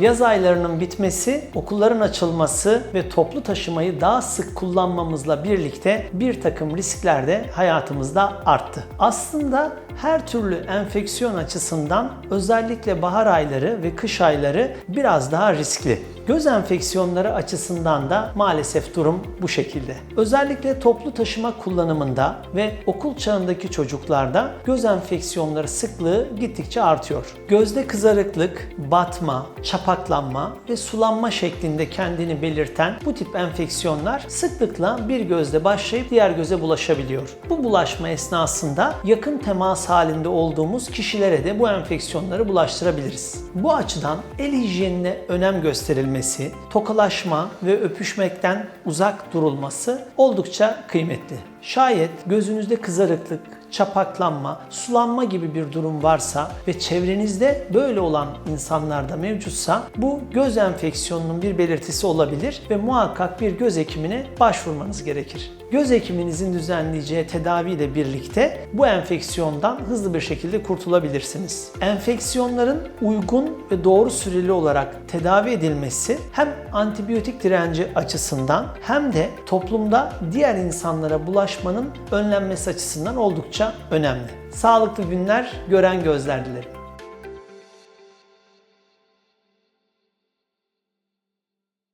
Yaz aylarının bitmesi, okulların açılması ve toplu taşımayı daha sık kullanmamızla birlikte bir takım riskler de hayatımızda arttı. Aslında her türlü enfeksiyon açısından özellikle bahar ayları ve kış ayları biraz daha riskli. Göz enfeksiyonları açısından da maalesef durum bu şekilde. Özellikle toplu taşıma kullanımında ve okul çağındaki çocuklarda göz enfeksiyonları sıklığı gittikçe artıyor. Gözde kızarıklık, batma, çapaklanma ve sulanma şeklinde kendini belirten bu tip enfeksiyonlar sıklıkla bir gözde başlayıp diğer göze bulaşabiliyor. Bu bulaşma esnasında yakın temas halinde olduğumuz kişilere de bu enfeksiyonları bulaştırabiliriz. Bu açıdan el hijyenine önem gösterilmesi, tokalaşma ve öpüşmekten uzak durulması oldukça kıymetli. Şayet gözünüzde kızarıklık, çapaklanma, sulanma gibi bir durum varsa ve çevrenizde böyle olan insanlarda mevcutsa bu göz enfeksiyonunun bir belirtisi olabilir ve muhakkak bir göz hekimine başvurmanız gerekir. Göz hekiminizin düzenleyeceği tedaviyle birlikte bu enfeksiyondan hızlı bir şekilde kurtulabilirsiniz. Enfeksiyonların uygun ve doğru süreli olarak tedavi edilmesi hem antibiyotik direnci açısından hem de toplumda diğer insanlara bulaşmanın önlenmesi açısından oldukça önemli. Sağlıklı günler, gören gözler dilerim.